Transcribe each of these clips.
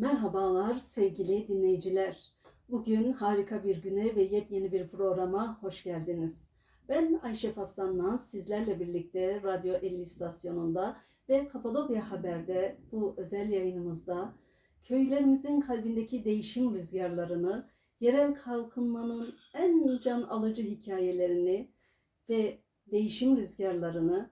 Merhabalar sevgili dinleyiciler. Bugün harika bir güne ve yepyeni bir programa hoş geldiniz. Ben Ayşe Paslanmaz sizlerle birlikte Radyo 50 istasyonunda ve Kapadokya Haber'de bu özel yayınımızda köylerimizin kalbindeki değişim rüzgarlarını, yerel kalkınmanın en can alıcı hikayelerini ve değişim rüzgarlarını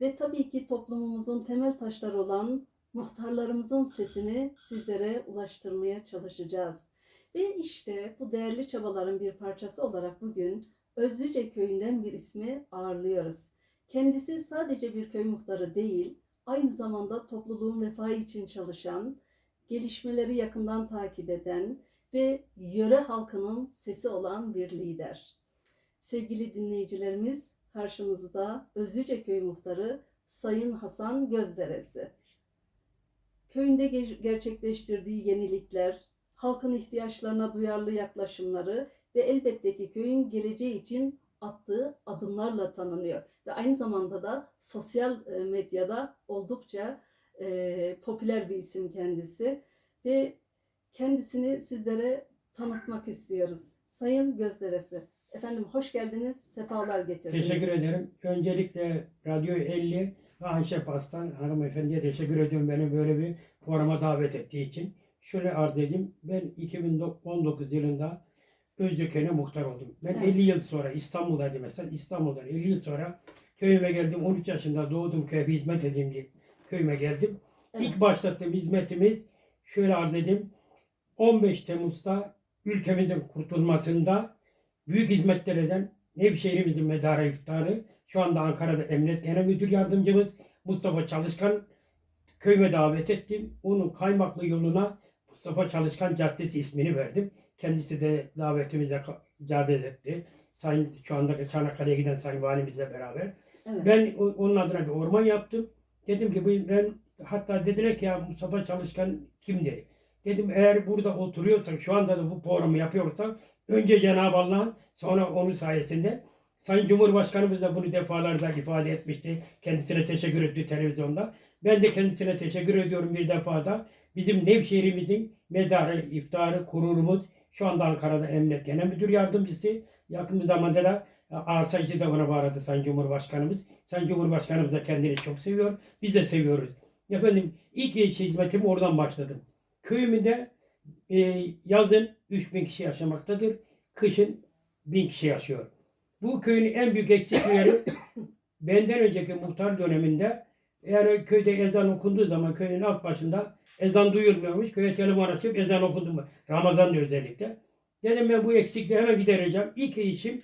ve tabii ki toplumumuzun temel taşları olan muhtarlarımızın sesini sizlere ulaştırmaya çalışacağız. Ve işte bu değerli çabaların bir parçası olarak bugün Özlüce köyünden bir ismi ağırlıyoruz. Kendisi sadece bir köy muhtarı değil, aynı zamanda topluluğun refahı için çalışan, gelişmeleri yakından takip eden ve yöre halkının sesi olan bir lider. Sevgili dinleyicilerimiz, karşınızda Özlüce Köy Muhtarı Sayın Hasan Gözderesi köyünde ge- gerçekleştirdiği yenilikler, halkın ihtiyaçlarına duyarlı yaklaşımları ve elbette ki köyün geleceği için attığı adımlarla tanınıyor. Ve aynı zamanda da sosyal e, medyada oldukça e, popüler bir isim kendisi. Ve kendisini sizlere tanıtmak istiyoruz. Sayın Gözderesi. Efendim hoş geldiniz, sefalar getirdiniz. Teşekkür ederim. Öncelikle Radyo 50 ve Ayşe Pastan hanımefendiye teşekkür ediyorum beni böyle bir programa davet ettiği için. Şöyle arz edeyim. Ben 2019 yılında Özlüköy'e muhtar oldum. Ben Evet. 50 yıl sonra İstanbul'daydım mesela. İstanbul'dan 50 yıl sonra köyüme geldim. 13 yaşında doğdum köye hizmet edeyim diye köyüme geldim. Evet. İlk başlattığım hizmetimiz şöyle arz edeyim. 15 Temmuz'da ülkemizin kurtulmasında büyük hizmetler eden Nevşehir'imizin medarı iftarı şu anda Ankara'da Emniyet Genel Müdür Yardımcımız Mustafa Çalışkan köyüme davet ettim. Onun kaymaklı yoluna Mustafa Çalışkan Caddesi ismini verdim. Kendisi de davetimize icabet etti. Sayın şu anda Çanakkale'ye giden Sayın Valimizle beraber. Evet. Ben onun adına bir orman yaptım. Dedim ki ben hatta dediler ki ya Mustafa Çalışkan kim dedi. Dedim eğer burada oturuyorsak şu anda da bu programı yapıyorsak önce Cenab-ı Allah'ın sonra onun sayesinde Sayın Cumhurbaşkanımız da bunu defalarda ifade etmişti. Kendisine teşekkür etti televizyonda. Ben de kendisine teşekkür ediyorum bir defa da. Bizim Nevşehir'imizin medarı, iftarı, kururumuz şu anda Ankara'da Emniyet Genel Müdür Yardımcısı. Yakın bir zamanda da e, asayişi de ona bağladı Sayın Cumhurbaşkanımız. Sayın Cumhurbaşkanımız da kendini çok seviyor. Biz de seviyoruz. Efendim ilk iş hizmetimi oradan başladım. Köyümde e, yazın 3000 kişi yaşamaktadır. Kışın 1000 kişi yaşıyor. Bu köyün en büyük eksikleri benden önceki muhtar döneminde yani köyde ezan okunduğu zaman köyün alt başında ezan duyulmuyormuş. Köye telefon açıp ezan okundu mu? Ramazan'da özellikle. Dedim ben bu eksikliği hemen gidereceğim. İlk işim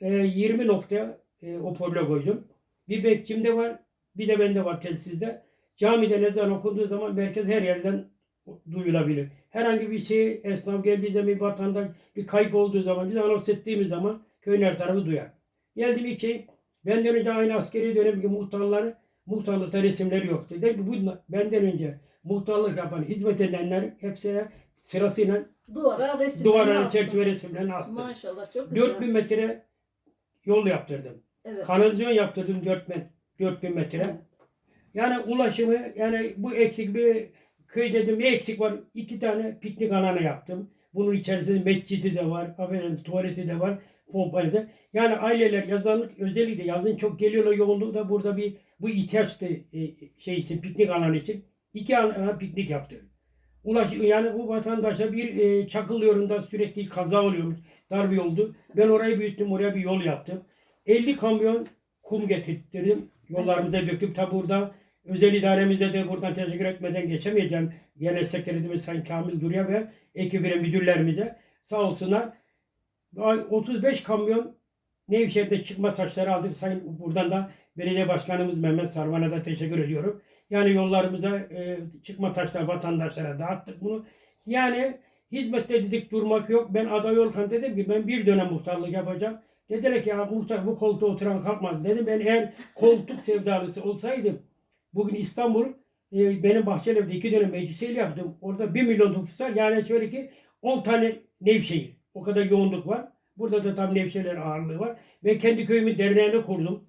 e, 20 noktaya e, hoparlör koydum. Bir bekçimde var, bir de bende var telsizde. Camide ezan okunduğu zaman merkez her yerden duyulabilir. Herhangi bir şey esnaf geldiği zaman bir vatandaş bir kayıp olduğu zaman biz anons ettiğimiz zaman köyün her tarafı duyar. Geldim iki benden önce aynı askeri dönemki muhtarları muhtarlıkta resimleri yoktu. Dedim ki bu benden önce muhtarlık yapan hizmet edenler hepsine sırasıyla Duvara resimlerini duvarlara astın. çerçeve resimlerini astım. Maşallah çok güzel. 4000 metre yol yaptırdım. Evet. Kanalizasyon yaptırdım 4 met 4000 metre. Evet. Yani ulaşımı yani bu eksik bir köy dedim bir eksik var. iki tane piknik alanı yaptım. Bunun içerisinde mescidi de var, affedersin, tuvaleti de var, pompalı da. Yani aileler yazanlık özellikle yazın çok geliyorlar yoğunluğu da burada bir bu ihtiyaçtı e, şey için piknik alanı için. iki alana piknik yaptım. Ulaş, yani bu vatandaşa bir e, çakıl yolunda sürekli kaza oluyormuş. Dar bir yoldu. Ben orayı büyüttüm. Oraya bir yol yaptım. 50 kamyon kum getirttirdim. Yollarımıza döktüm. Tabi burada özel idaremize de buradan teşekkür etmeden geçemeyeceğim. Genel sekreterimiz Sayın Kamil Durya ve ekibine müdürlerimize sağ olsunlar. Ay, 35 kamyon Nevşehir'de çıkma taşları aldık. Sayın buradan da belediye başkanımız Mehmet Sarvan'a da teşekkür ediyorum. Yani yollarımıza e, çıkma taşları vatandaşlara dağıttık bunu. Yani hizmette dedik durmak yok. Ben aday olurken dedim ki ben bir dönem muhtarlık yapacağım. Dediler ki ya muhtar bu koltuğa oturan kalkmaz. Dedim ben eğer koltuk sevdalısı olsaydım bugün İstanbul e, benim Bahçeliev'de iki dönem meclisiyle yaptım. Orada bir milyon nüfus var. Yani şöyle ki 10 tane Nevşehir. O kadar yoğunluk var. Burada da tam Nevşehir'lerin ağırlığı var. Ve kendi köyümün derneğini kurdum.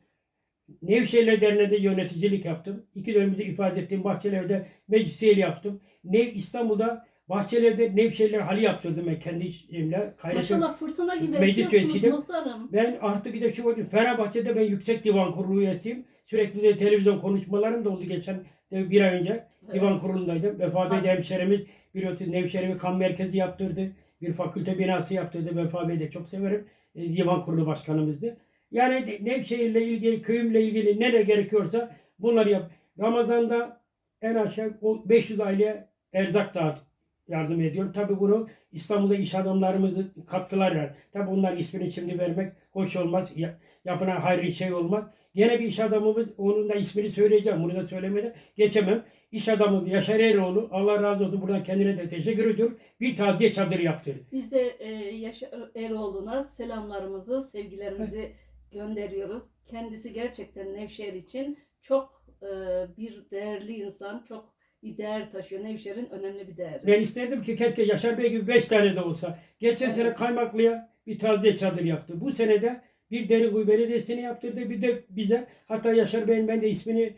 Nevşehirler Derneği'nde yöneticilik yaptım. İki dönemde ifade ettiğim Bahçeliev'de meclis yaptım. Nev İstanbul'da Bahçeliev'de Nevşehirler hali yaptırdım ben kendi işimle. Kaynaşım. Maşallah fırtına gibi Meclis esiyorsunuz üyesiydim. muhtarım. Ben artık bir de şu oldu. Fenerbahçe'de ben yüksek divan kurulu üyesiyim. Sürekli de televizyon konuşmalarım da oldu geçen de bir ay önce. Divan Evet. kurulundaydım. Vefa Bey de hemşerimiz biliyorsun Nevşehir'e kan merkezi yaptırdı. Bir fakülte binası yaptırdı. Vefa Bey de çok severim. E, divan kurulu başkanımızdı. Yani Nevşehir'le ilgili, köyümle ilgili ne de gerekiyorsa bunları yap. Ramazan'da en aşağı o 500 aileye erzak dağıt yardım ediyorum. Tabii bunu İstanbul'da iş adamlarımızın katkıları var. Tabii bunların ismini şimdi vermek hoş olmaz. Ya- yapılan hayırlı şey olmaz. Gene bir iş adamımız, onun da ismini söyleyeceğim. Bunu da söylemeden geçemem. İş adamı Yaşar Eroğlu, Allah razı olsun buradan kendine de teşekkür ediyorum. Bir taziye çadırı yaptı. Biz de e, Yaşar Eroğlu'na selamlarımızı, sevgilerimizi gönderiyoruz. Kendisi gerçekten Nevşehir için çok e, bir değerli insan, çok bir değer taşıyor. Nevşehir'in önemli bir değeri. Ben isterdim ki keşke Yaşar Bey gibi 5 tane de olsa. Geçen Evet. sene Kaymaklı'ya bir taziye çadır yaptı. Bu sene de bir Derikuyu Belediyesi'ni yaptırdı. Bir de bize hatta Yaşar Bey'in ben de ismini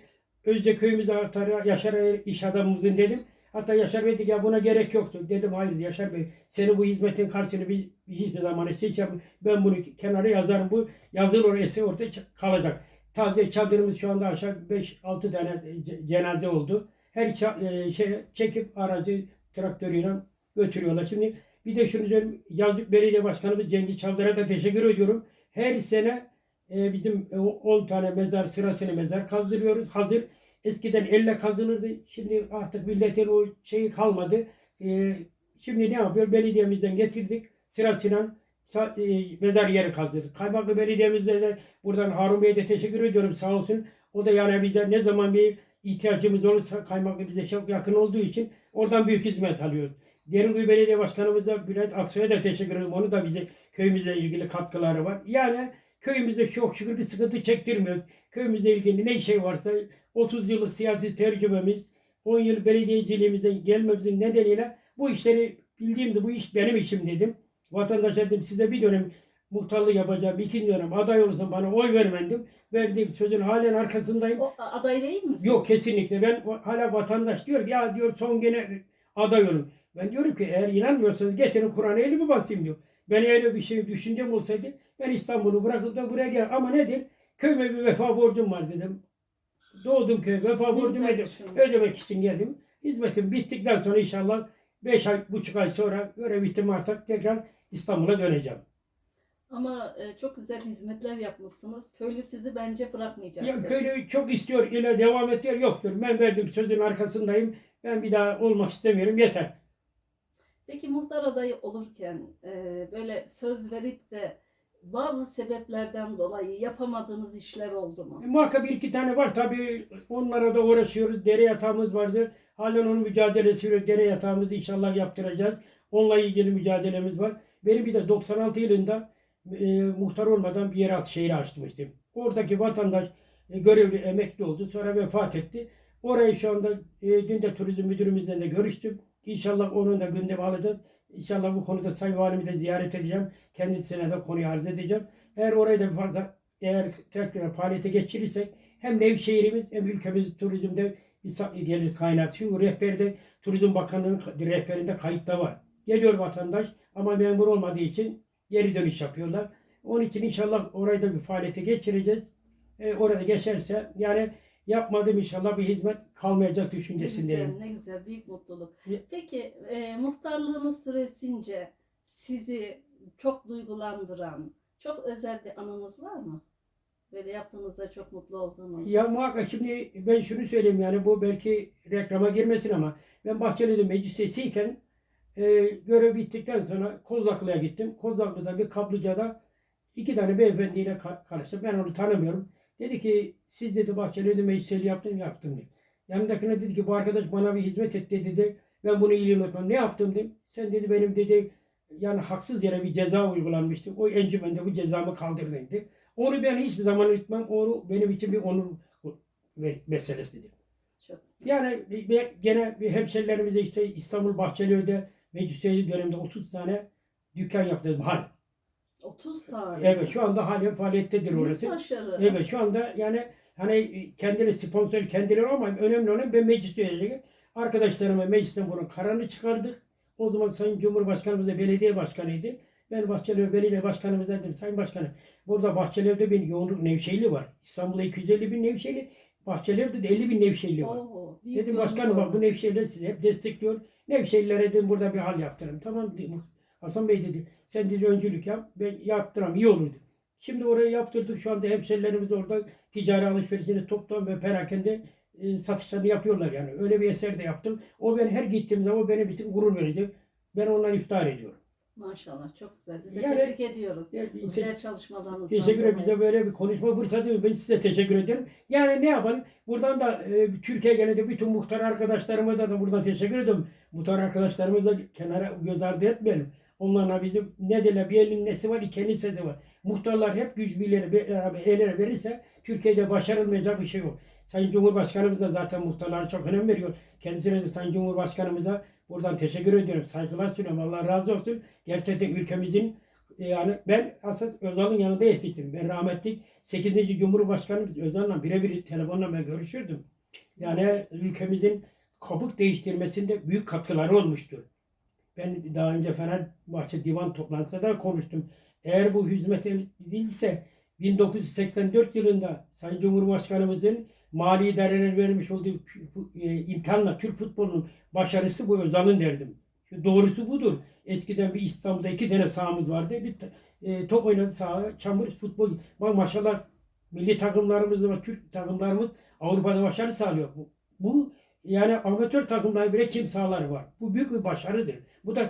Özce köyümüze atar Yaşar iş adamımızın dedim. Hatta Yaşar Bey dedi ya buna gerek yoktu. Dedim hayır Yaşar Bey senin bu hizmetin karşılığını biz hiçbir zaman yapmayız. Ben bunu kenara yazarım. Bu yazılı oraya ortaya kalacak. Taze çadırımız şu anda aşağı 5-6 tane ce- cenaze oldu. Her e, şey çekip aracı traktörüyle götürüyorlar. Şimdi bir de şunu söyleyeyim. Yazlık Belediye Başkanımız Cengiz Çavdar'a da teşekkür ediyorum. Her sene e, bizim e, 10 tane mezar sırasını mezar kazdırıyoruz. Hazır. Eskiden elle kazılırdı. Şimdi artık milletin o şeyi kalmadı. E, şimdi ne yapıyor? Belediyemizden getirdik. Sırasıyla e, mezar yeri kazdırdık. Kaymaklı Belediye'mizde de buradan Harun Bey'e de teşekkür ediyorum sağ olsun. O da yani bize ne zaman bir ihtiyacımız olursa kaymaklı bize çok yakın olduğu için oradan büyük hizmet alıyoruz. Derinkuyu Belediye Başkanımıza Bülent Aksoy'a da teşekkür ederim. Onun da bize köyümüzle ilgili katkıları var. Yani köyümüzde çok şükür bir sıkıntı çektirmiyoruz. Köyümüzle ilgili ne şey varsa 30 yıllık siyasi tecrübemiz, 10 yıl belediyeciliğimizden gelmemizin nedeniyle bu işleri bildiğimde bu iş benim işim dedim. Vatandaşa dedim size bir dönem muhtarlık yapacağım, ikinci dönem aday olursan bana oy vermendim. Verdiğim sözün halen arkasındayım. O aday değil misin? Yok kesinlikle. Ben hala vatandaş diyor ya diyor son gene aday olun. Ben diyorum ki eğer inanmıyorsanız getirin Kur'an'a elimi basayım diyor. Ben öyle bir şey düşüncem olsaydı ben İstanbul'u bırakıp da buraya gel. Ama nedir? Köyme bir vefa borcum var dedim. Doğdum köy vefa borcumu ödemek için geldim. Hizmetim bittikten sonra inşallah 5 ay, buçuk ay sonra görev bitim artık tekrar İstanbul'a döneceğim. Ama e, çok güzel hizmetler yapmışsınız. Köylü sizi bence bırakmayacaktır. Ya köylü çok istiyor, ile devam et diyor. Yok diyor. Ben verdim sözün arkasındayım. Ben bir daha olmak istemiyorum. Yeter. Peki muhtar adayı olurken e, böyle söz verip de bazı sebeplerden dolayı yapamadığınız işler oldu mu? E, muhakkak bir iki tane var. Tabii onlara da uğraşıyoruz. Dere yatağımız vardı. Halen onun mücadelesi veriyor. Dere yatağımızı inşallah yaptıracağız. Onunla ilgili mücadelemiz var. Benim bir de 96 yılında e, muhtar olmadan bir yeraltı şehri açmıştım. Oradaki vatandaş e, görevli emekli oldu. Sonra vefat etti. Orayı şu anda e, dün de turizm müdürümüzle de görüştüm. İnşallah onun da gündeme alacağız. İnşallah bu konuda Sayın Valimi de ziyaret edeceğim. Kendisine de konuyu arz edeceğim. Eğer orayı da fazla eğer tekrar faaliyete geçirirsek hem Nevşehir'imiz hem ülkemiz turizmde bir gelir kaynağı. Çünkü rehberde Turizm Bakanlığı'nın rehberinde kayıtta var. Geliyor vatandaş ama memur olmadığı için geri dönüş yapıyorlar. Onun için inşallah orayı da bir faaliyete geçireceğiz. E, orada geçerse yani yapmadığım inşallah bir hizmet kalmayacak Ne düşüncesindeyim. güzel, ne güzel, büyük mutluluk. Peki e, muhtarlığınız süresince sizi çok duygulandıran, çok özel bir anınız var mı? Böyle yaptığınızda çok mutlu olduğunuz. Ya muhakkak şimdi ben şunu söyleyeyim yani bu belki reklama girmesin ama ben Bahçeli'de meclis üyesiyken e, görev bittikten sonra Kozaklı'ya gittim. Kozaklı'da bir kaplıcada iki tane beyefendiyle ka- karıştım. Ben onu tanımıyorum. Dedi ki siz dedi Bahçeli'de meclis üyeliği yaptım yaptım dedi. Yanındakine dedi ki bu arkadaş bana bir hizmet etti dedi. Ben bunu iyiliğini unutmam. Ne yaptım dedim. Sen dedi benim dedi yani haksız yere bir ceza uygulanmıştı. O encümende bu cezamı kaldırdın dedi. Onu ben hiçbir zaman unutmam. Onu benim için bir onur meselesidir. Çok. Yani bir- gene bir hemşerilerimize işte İstanbul Bahçeliev'de meclis döneminde 30 tane dükkan yaptım. Hal. 30 tane. Evet şu anda halen faaliyettedir Büyük orası. başarı. Evet şu anda yani Hani e, kendileri sponsor kendileri ama önemli olan ben meclis üyeleri. Arkadaşlarıma meclisten bunun kararını çıkardık. O zaman Sayın Cumhurbaşkanımız da belediye başkanıydı. Ben Bahçeli Belediye Başkanımıza dedim Sayın Başkanım burada Bahçeliev'de bir yoğunluk Nevşehirli var. İstanbul'da 250 bin Nevşehirli. Bahçeliev'de de 50 bin Nevşehirli var. Oo, Dedim başkanım bak bu. Nevşehirler sizi hep destekliyor. Nevşehirlere dedim burada bir hal yaptırın. Tamam dedim. Hasan Bey dedi sen dedi öncülük yap. Ben yaptıram iyi olur dedi. Şimdi orayı yaptırdık. Şu anda hemşerilerimiz orada ticari alışverişini toptan ve perakende e, satışlarını yapıyorlar yani. Öyle bir eser de yaptım. O ben her gittiğim zaman benim için gurur verecek. Ben ondan iftihar ediyorum. Maşallah çok güzel. Biz de Yani- tebrik ediyoruz. Yani güzel çalışmalarınızdan Teşekkür ederim. Bize böyle bir konuşma fırsatı verdiniz. Ben size teşekkür ederim. Yani ne yapalım? Buradan da e, Türkiye genelinde bütün muhtar arkadaşlarıma da, da buradan teşekkür ediyorum. Muhtar arkadaşlarımıza da kenara göz ardı etmeyelim. Onlarla bizim ne derler bir elin nesi var, elin sesi var. Muhtarlar hep güç birliğini beraber el ele verirse Türkiye'de başarılmayacak bir şey yok. Sayın Cumhurbaşkanımız da zaten muhtarlara çok önem veriyor. Kendisine de Sayın Cumhurbaşkanımıza buradan teşekkür ediyorum. Saygılar sunuyorum. Allah razı olsun. Gerçekten ülkemizin e, yani ben asıl Özal'ın yanında yetiştim. Ben rahmetli 8. Cumhurbaşkanı Özal'la birebir telefonla ben görüşürdüm. Yani ülkemizin kabuk değiştirmesinde büyük katkıları olmuştur. Ben daha önce Fenerbahçe divan toplantısında da konuştum. Eğer bu hizmet edilse 1984 yılında Sayın Cumhurbaşkanımızın mali idareler vermiş olduğu e, imkanla Türk futbolunun başarısı bu Özal'ın derdim. Doğrusu budur. Eskiden bir İstanbul'da iki tane sahamız vardı. Bir e, top oynadı saha, çamur futbol. Bak maşallah milli takımlarımız ve Türk takımlarımız Avrupa'da başarı sağlıyor. Bu, bu yani amatör takımlar bile kim sağlar var. Bu büyük bir başarıdır. Bu da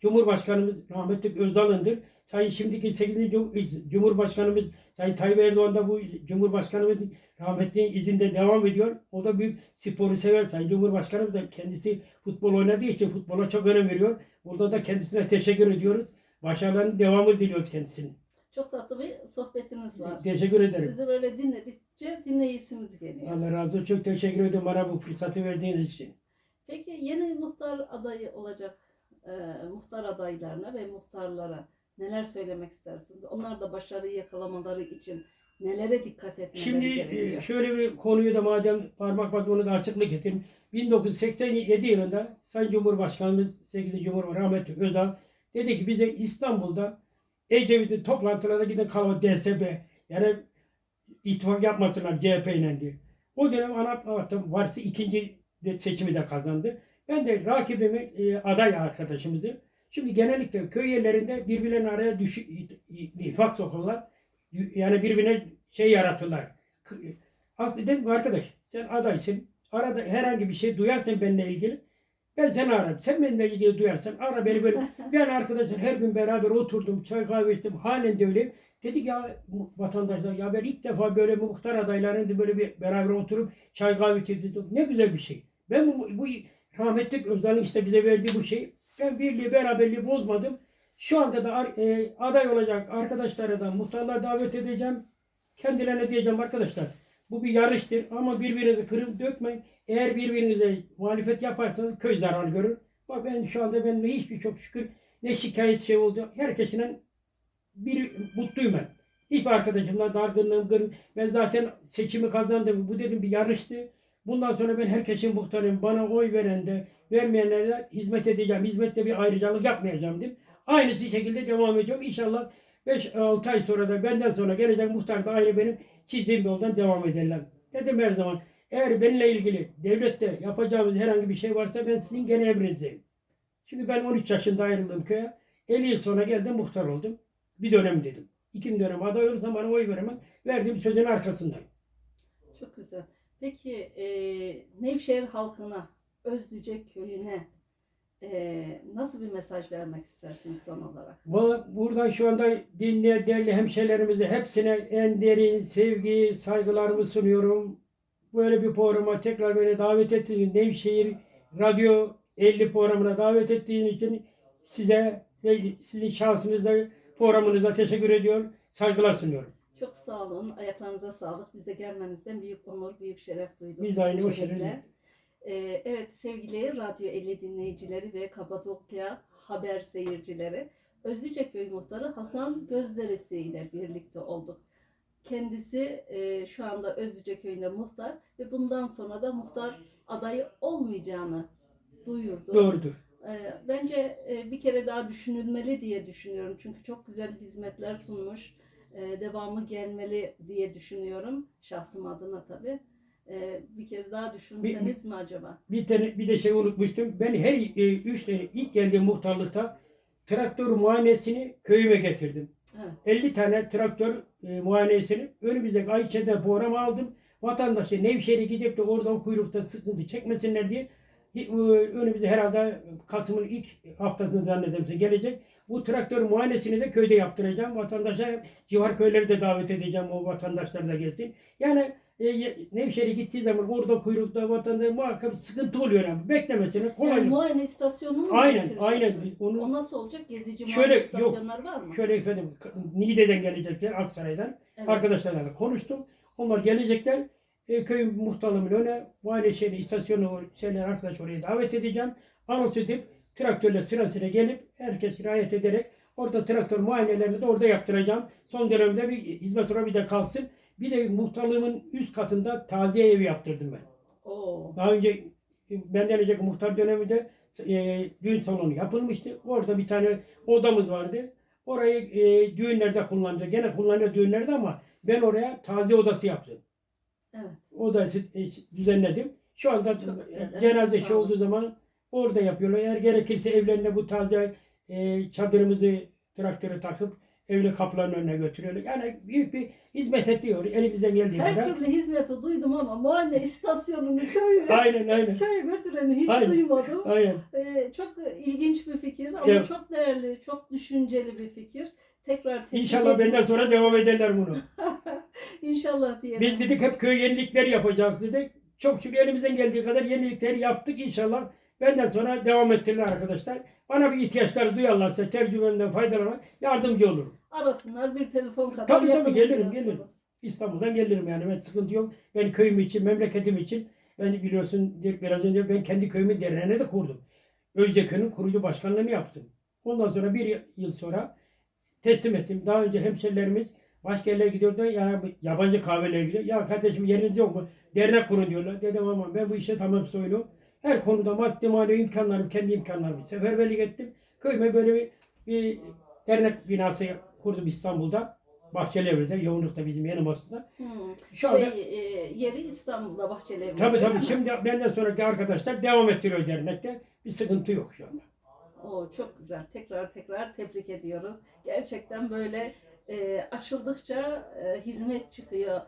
Cumhurbaşkanımız rahmetli Özal'ındır. Sayın şimdiki 8. Cum- Cumhurbaşkanımız Sayın Tayyip Erdoğan da bu Cumhurbaşkanımız rahmetli izinde devam ediyor. O da büyük sporu sever. Sayın Cumhurbaşkanımız da kendisi futbol oynadığı için futbola çok önem veriyor. Burada da kendisine teşekkür ediyoruz. Başarılarının devamı diliyoruz kendisine. Çok tatlı bir sohbetiniz var. Teşekkür ederim. Sizi böyle dinledikçe dinleyisimiz geliyor. Allah razı olsun. Çok teşekkür ederim bana bu fırsatı verdiğiniz için. Peki yeni muhtar adayı olacak e, muhtar adaylarına ve muhtarlara neler söylemek istersiniz? Onlar da başarıyı yakalamaları için nelere dikkat etmeleri Şimdi e, gerekiyor? şöyle bir konuyu da madem parmak bas onu da açıklık getireyim. 1987 yılında Sayın Cumhurbaşkanımız 8. Cumhurbaşkanı rahmetli Özal dedi ki bize İstanbul'da Ecevit'in toplantılara giden kalma DSP yani ittifak yapmasınlar CHP ile diye. O dönem anlattım varsa ikinci de seçimi de kazandı. Ben de rakibimi e, aday arkadaşımızı şimdi genellikle köy yerlerinde birbirlerinin araya düş, ittifak sokarlar. Yani birbirine şey yaratırlar. K- Aslında dedim ki arkadaş sen adaysın. Arada herhangi bir şey duyarsan benimle ilgili ben seni ararım. Sen benimle ilgili duyarsan ara beni böyle. ben arkadaşlar her gün beraber oturdum. Çay kahve içtim. Halen de öyleyim. Dedik ya mu- vatandaşlar ya ben ilk defa böyle muhtar adaylarıyla böyle bir beraber oturup çay kahve içtim. Ne güzel bir şey. Ben bu, bu rahmetli Özal'ın işte bize verdiği bu şey. Ben birliği beraberliği bozmadım. Şu anda da e, aday olacak arkadaşlara da muhtarlar davet edeceğim. Kendilerine diyeceğim arkadaşlar. Bu bir yarıştır ama birbirinizi kırıp dökmeyin. Eğer birbirinize muhalefet yaparsanız köy zarar görür. Bak ben şu anda ben de hiçbir çok şükür ne şikayet şey oldu. Herkesinden bir mutluyum ben. Hiçbir arkadaşımla dargınlığım, gırın. Ben zaten seçimi kazandım. Bu dedim bir yarıştı. Bundan sonra ben herkesin muhtarıyım. Bana oy veren de vermeyenlere hizmet edeceğim. Hizmette bir ayrıcalık yapmayacağım dedim. Aynısı şekilde devam ediyorum. İnşallah 5-6 ay sonra da benden sonra gelecek muhtar da aynı benim çizdiğim yoldan devam ederler. Dedim her zaman eğer benimle ilgili devlette yapacağımız herhangi bir şey varsa ben sizin gene emrinizdeyim. Şimdi ben 13 yaşında ayrıldım köye. 50 yıl sonra geldim muhtar oldum. Bir dönem dedim. İkinci dönem aday olursam bana oy veremem. Verdiğim sözün arkasındayım. Çok güzel. Peki e, Nevşehir halkına, Özlüce köyüne nasıl bir mesaj vermek istersiniz son olarak? Buradan şu anda dinleyen değerli hemşehrilerimize hepsine en derin sevgi, saygılarımı sunuyorum. Böyle bir programa tekrar beni davet ettiğiniz Nevşehir Radyo 50 programına davet ettiğiniz için size ve sizin şahsınızda programınıza teşekkür ediyor. Saygılar sunuyorum. Çok sağ olun. Ayaklarınıza sağlık. Biz de gelmenizden büyük onur, büyük şeref duyduk. Biz aynı o şerefle. Ee, evet sevgili Radyo 50 dinleyicileri ve Kapadokya haber seyircileri. Özlüce Köy Muhtarı Hasan Gözderesi ile birlikte olduk. Kendisi e, şu anda Özlüce köyünde muhtar ve bundan sonra da muhtar adayı olmayacağını duyurdu. Doğrudur. E, bence e, bir kere daha düşünülmeli diye düşünüyorum. Çünkü çok güzel hizmetler sunmuş. E, devamı gelmeli diye düşünüyorum. Şahsım adına tabii. E, bir kez daha düşünseniz mi acaba? Bir tane bir de şey unutmuştum. Ben her e, üç tane ilk geldiğim muhtarlıkta traktör muayenesini köyüme getirdim. Evet. 50 tane traktör e, muayenesini önümüzdeki Ayça'da program aldım. Vatandaşı Nevşehir'e gidip de orada o kuyrukta sıkıntı çekmesinler diye e, önümüzde herhalde Kasım'ın ilk haftasında zannederimse gelecek. Bu traktör muayenesini de köyde yaptıracağım. Vatandaşa civar köyleri de davet edeceğim. O vatandaşlar da gelsin. Yani e, Nevşehir'e gittiği zaman orada kuyrukta vatandaş muhakkak sıkıntı oluyor. Yani. Beklemesine kolay. Yani muayene istasyonunu mu Aynen, aynen. Onu- O nasıl olacak? Gezici Şöyle, muayene yok. istasyonlar var mı? Şöyle efendim Niğde'den gelecekler Aksaray'dan. Evet. Arkadaşlarla da konuştum. Onlar gelecekler. E, köy muhtarlığımın önüne muayene şeyini, istasyonu şeyler arkadaş oraya davet edeceğim. Anons edip traktörle sırasıyla gelip herkes riayet ederek orada traktör muayenelerini de orada yaptıracağım. Son dönemde bir hizmet orada bir de kalsın. Bir de muhtarlığımın üst katında taziye evi yaptırdım ben. Oo. Daha önce e, benden önceki muhtar döneminde e, düğün salonu yapılmıştı. Orada bir tane odamız vardı. Orayı e, düğünlerde kullandı. Gene kullanıyor düğünlerde ama ben oraya taziye odası yaptım. Evet. Odası e, düzenledim. Şu anda cenaze şey olduğu zaman orada yapıyorlar. Eğer gerekirse evlerine bu taze e, çadırımızı traktöre takıp evli kapıların önüne götürüyorlar. Yani büyük bir hizmet ediyor. Elimizden geldiği Her kadar. türlü hizmeti duydum ama muayene istasyonunu köyü Aynen aynen. köye götüreni hiç Aynen. duymadım. Aynen. Ee, çok ilginç bir fikir ama Evet. çok değerli, çok düşünceli bir fikir. Tekrar İnşallah ediyorum. benden sonra devam ederler bunu. İnşallah diyelim. Biz dedik hep köy yenilikleri yapacağız dedik. Çok şükür elimizden geldiği kadar yenilikleri yaptık inşallah. Benden sonra devam ettirirler arkadaşlar. Bana bir ihtiyaçları duyarlarsa tercümenden faydalanak yardımcı olurum. Arasınlar bir telefon kadar Tabii, tabii, gelirim, diyorsunuz. İstanbul'dan gelirim yani ben sıkıntı yok. Ben köyüm için, memleketim için ben biliyorsun biraz önce ben kendi köyümün derneğini de kurdum. Özceköy'ün kurucu başkanlığını yaptım. Ondan sonra bir yıl sonra teslim ettim. Daha önce hemşerilerimiz başka yerlere gidiyordu. Ya yabancı kahvelere gidiyor. Ya kardeşim yeriniz yok mu? Dernek kurun diyorlar. Dedim ama ben bu işe tamam soyunu. Her konuda maddi manevi imkanlarım, kendi imkanlarımı seferberlik ettim. Köyüme böyle bir, bir dernek binası kurdum İstanbul'da. Bahçelievre'de, yoğunlukta bizim yanımızda. Hmm. Şu anda Şey, e, yeri İstanbul'da Bahçelievler. tabii tabii şimdi benden sonraki arkadaşlar devam ettiriyor dernekte. Bir sıkıntı yok şu anda. Oo, çok güzel. Tekrar tekrar tebrik ediyoruz. Gerçekten böyle e, açıldıkça e, hizmet çıkıyor.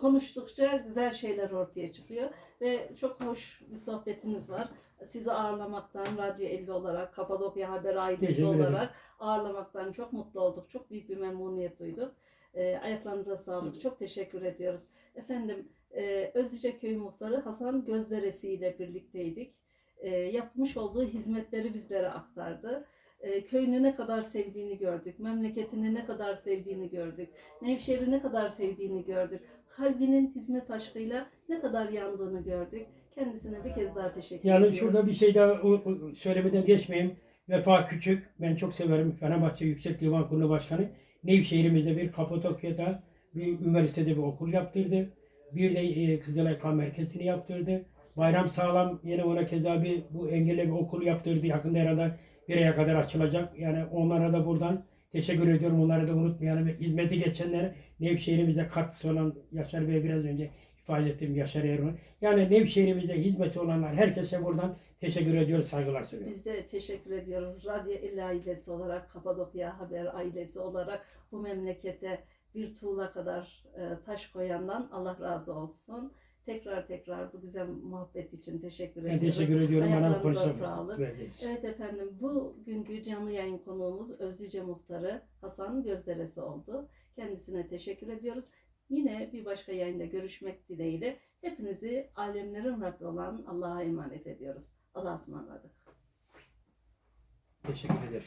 Konuştukça güzel şeyler ortaya çıkıyor ve çok hoş bir sohbetiniz var. Sizi ağırlamaktan Radyo 50 olarak, Kapadokya Haber ailesi olarak ağırlamaktan çok mutlu olduk. Çok büyük bir memnuniyet duyduk. E, ayaklarınıza sağlık. Çok teşekkür ediyoruz. Efendim, e, Özlüce Köyü Muhtarı Hasan Gözderesi ile birlikteydik e, yapmış olduğu hizmetleri bizlere aktardı. E, köyünü ne kadar sevdiğini gördük, memleketini ne kadar sevdiğini gördük, Nevşehir'i ne kadar sevdiğini gördük, kalbinin hizmet aşkıyla ne kadar yandığını gördük. Kendisine bir kez daha teşekkür Yani ediyoruz. şurada bir şey daha o- o- söylemeden geçmeyeyim. Vefa Küçük, ben çok severim. Fenerbahçe Yüksek Divan Kurulu Başkanı. Nevşehir'imizde bir Kapadokya'da bir üniversitede bir okul yaptırdı. Bir de e, Kızılay Kan Merkezi'ni yaptırdı. Bayram Sağlam yine ona keza bir bu engelli bir okul yaptırdı. Yakında herhalde bir aya kadar açılacak. Yani onlara da buradan teşekkür ediyorum. Onları da unutmayalım. Ve hizmeti geçenlere Nevşehir'imize katkısı olan Yaşar Bey biraz önce ifade ettiğim Yaşar Erdoğan. Yani Nevşehir'imize hizmeti olanlar herkese buradan teşekkür ediyoruz, saygılar sunuyoruz. Biz de teşekkür ediyoruz. Radyo 50 ailesi olarak, Kapadokya Haber ailesi olarak bu memlekete bir tuğla kadar e, taş koyandan Allah razı olsun. Tekrar tekrar bu güzel muhabbet için teşekkür Ben ediyoruz. teşekkür ediyorum. Ayaklarınıza sağlık. Vereceğiz. Evet efendim bugünkü canlı yayın konuğumuz Özlüce Muhtarı Hasan Gözderesi oldu. Kendisine teşekkür ediyoruz. Yine bir başka yayında görüşmek dileğiyle hepinizi alemlerin Rabbi olan Allah'a emanet ediyoruz. Allah'a ısmarladık. Teşekkür ederim.